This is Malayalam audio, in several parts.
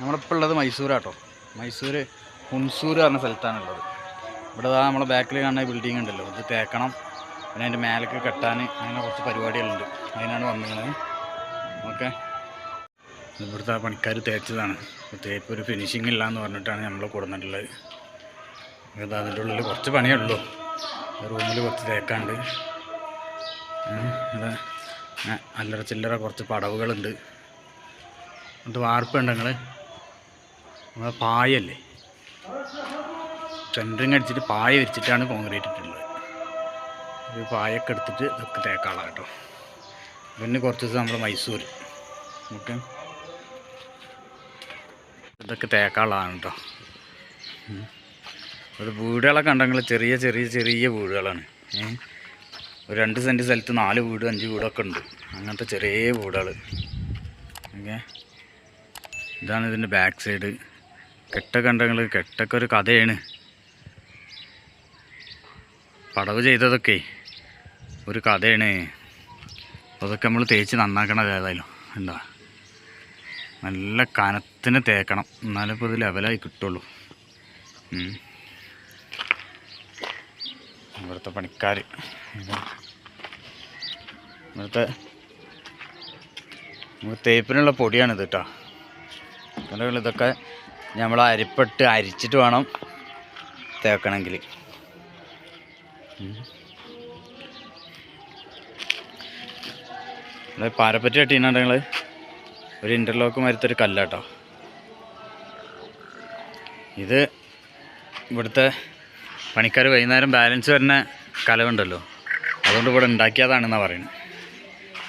നമ്മളിപ്പോൾ ഉള്ളത് മൈസൂരാട്ടോ. മൈസൂർ ഹുൺസൂർ പറഞ്ഞ സ്ഥലത്താണുള്ളത് ഇവിടെ ദാ നമ്മളെ ബാക്കിൽ കാണുന്ന ബിൽഡിംഗ് ഉണ്ടല്ലോ. ഇത് തേക്കണം. പിന്നെ അതിന്റെ മേലേക്ക് കെട്ടാൻ അങ്ങനെ കുറച്ച് പരിപാടികളുണ്ട്. അതിനാണ് വന്നിരുന്നത് ഓക്കെ. ഇവിടുത്തെ പണിക്കാർ തേച്ചതാണ്. തേപ്പ് ഒരു ഫിനിഷിംഗ് ഇല്ല എന്ന് പറഞ്ഞിട്ടാണ് നമ്മൾ കൊടുന്നിട്ടുള്ളത്. ഇത് അതിന്റെ ഉള്ളിൽ കുറച്ച് പണിയേ ഉള്ളൂ. റൂമിൽ കുറച്ച് തേക്കാണ്ട്. അത്. അല്ലറ ചില്ലറ കുറച്ച് പടവുകളുണ്ട്. എന്നിട്ട് വാർപ്പുണ്ട് നിങ്ങൾ നമ്മളെ പായല്ലേ? സെന്ററിങ് അടിച്ചിട്ട് പായ വിരിച്ചിട്ടാണ് കോൺക്രീറ്റ് ഇട്ടിട്ടുള്ളത്. ഒരു പായൊക്കെ എടുത്തിട്ട് ഇതൊക്കെ തേക്കാളാം കേട്ടോ. പിന്നെ കുറച്ച് ദിവസം നമ്മൾ മൈസൂർ ഓക്കെ? ഇതൊക്കെ തേക്കാളാണ് കേട്ടോ. ഒരു വീടുകളൊക്കെ ഉണ്ടെങ്കിൽ ചെറിയ ചെറിയ ചെറിയ വീടുകളാണ്. ഒരു രണ്ട് സെന്റ് സ്ഥലത്ത് നാല് വീട് അഞ്ച് വീടൊക്കെ ഉണ്ട്. അങ്ങനത്തെ ചെറിയ വീടുകൾ ഓക്കെ? ഇതാണ് ഇതിന്റെ ബാക്ക് സൈഡ്. കെട്ടൊക്കെ ഉണ്ടെങ്കിൽ കെട്ടൊക്കെ ഒരു കഥയാണ്. പടവ് ചെയ്തതൊക്കെ ഒരു കഥയാണ്. അതൊക്കെ നമ്മൾ തേച്ച് നന്നാക്കണത് ഏതായാലും. എന്താ? നല്ല കനത്തിന് തേക്കണം. എന്നാലും ഇപ്പോൾ ഇത് ലെവലായി കിട്ടുള്ളൂ. ഇവിടുത്തെ പണിക്കാർ ഇവിടുത്തെ തേപ്പിനുള്ള പൊടിയാണിത് കേട്ടോ ഇതൊക്കെ നമ്മൾ അരിപ്പെട്ട് അരിച്ചിട്ട് വേണം തേക്കണമെങ്കിൽ. പാരപ്പറ്റി നിങ്ങൾ ഒരു ഇന്റർലോക്ക് മരത്തൊരു കല്ലാട്ടോ. ഇത് ഇവിടുത്തെ പണിക്കാർ വൈകുന്നേരം ബാലൻസ് വരുന്ന കലവുണ്ടല്ലോ. അതുകൊണ്ട് ഇവിടെ ഉണ്ടാക്കിയതാണെന്നാണ് പറയുന്നത്.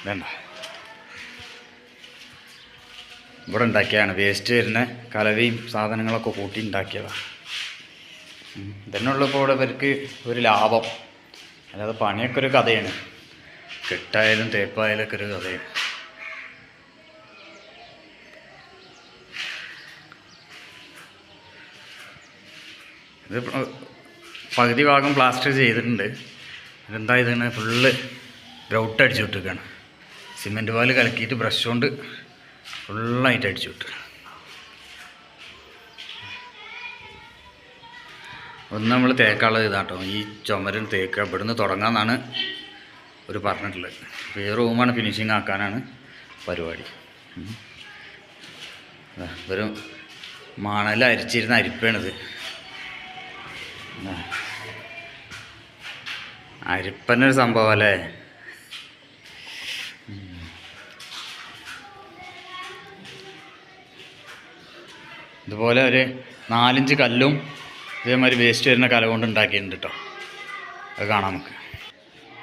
വേണ്ട ഇവിടെ ഉണ്ടാക്കിയതാണ്. വേസ്റ്റ് വരുന്ന കലവയും സാധനങ്ങളൊക്കെ കൂട്ടി ഉണ്ടാക്കിയതാണ് ഉം. ഇതന്നെയുള്ളൂ ഇവിടെ ഇവർക്ക് ഒരു ലാഭം. അല്ലാതെ പണിയൊക്കെ ഒരു കഥയാണ്. കെട്ടായാലും തേപ്പായാലും ഒക്കെ ഒരു കഥയാണ്. ഇത് പകുതി ഭാഗം പ്ലാസ്റ്റർ ചെയ്തിട്ടുണ്ട്. ഇതെന്താ ഇതാണ് ഫുള്ള് ഗ്രൗട്ട് അടിച്ചു വിട്ടിരിക്കുകയാണ്. സിമെന്റ് പാൽ കലക്കിയിട്ട് ബ്രഷ് കൊണ്ട് ഫുള്ളായിട്ട് അടിച്ചു വിട്ടു. ഒന്ന് നമ്മൾ തേക്കാനുള്ളത് ഇതാട്ടോ. ഈ ചുമരും തേക്ക് ഇവിടുന്ന് തുടങ്ങാമെന്നാണ് ഒരു പറഞ്ഞിട്ടുള്ളത്. അപ്പോൾ ഈ റൂമാണ് ഫിനിഷിങ് ആക്കാനാണ് പരിപാടി. ഒരു മണൽ അരിച്ചിരുന്ന അരിപ്പാണിത്. ആ. അരിപ്പന്നൊരു സംഭവം അല്ലേ? ഇതുപോലെ ഒരു നാലഞ്ച് കല്ലും ഇതേമാതിരി വേസ്റ്റ് വരുന്ന കല കൊണ്ട് ഉണ്ടാക്കിയിട്ടുണ്ട് കേട്ടോ അത് കാണാം നമുക്ക്.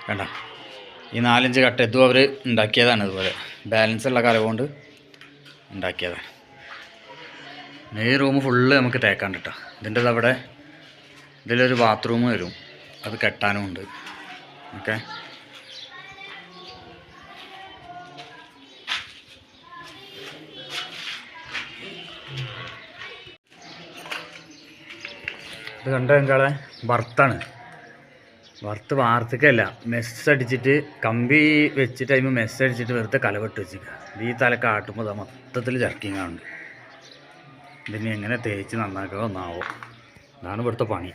വേണ്ട ഈ നാലഞ്ച് കട്ട ഇതും അവർ ഉണ്ടാക്കിയതാണ് ഇതുപോലെ. ബാലൻസ് ഉള്ള കല കൊണ്ട് ഉണ്ടാക്കിയതാണ്. ഈ റൂം ഫുള്ള് നമുക്ക് തേക്കാണ്ട് കേട്ടോ ഇതിന്റെ അവിടെ ഇതിലൊരു ബാത്റൂം വരും. അത് കെട്ടാനും ഉണ്ട്. ഓക്കെ ഇത് കണ്ട എങ്കാളെ വറുത്താണ്. വറുത്ത് വാർത്തക്കല്ല. മെസ്സടിച്ചിട്ട് കമ്പി വെച്ചിട്ട് അതിന് മെസ്സടിച്ചിട്ട് വെറുതെ കലവെട്ട് വെച്ചിരിക്കുക ഈ തല കാട്ടുമ്പോൾ മൊത്തത്തിൽ ചർക്കിങ് ആണ്. ഇതിനെ എങ്ങനെ തേച്ച് നന്നാക്കുക ഒന്നാവോ. അതാണ് ഇവിടുത്തെ പണി.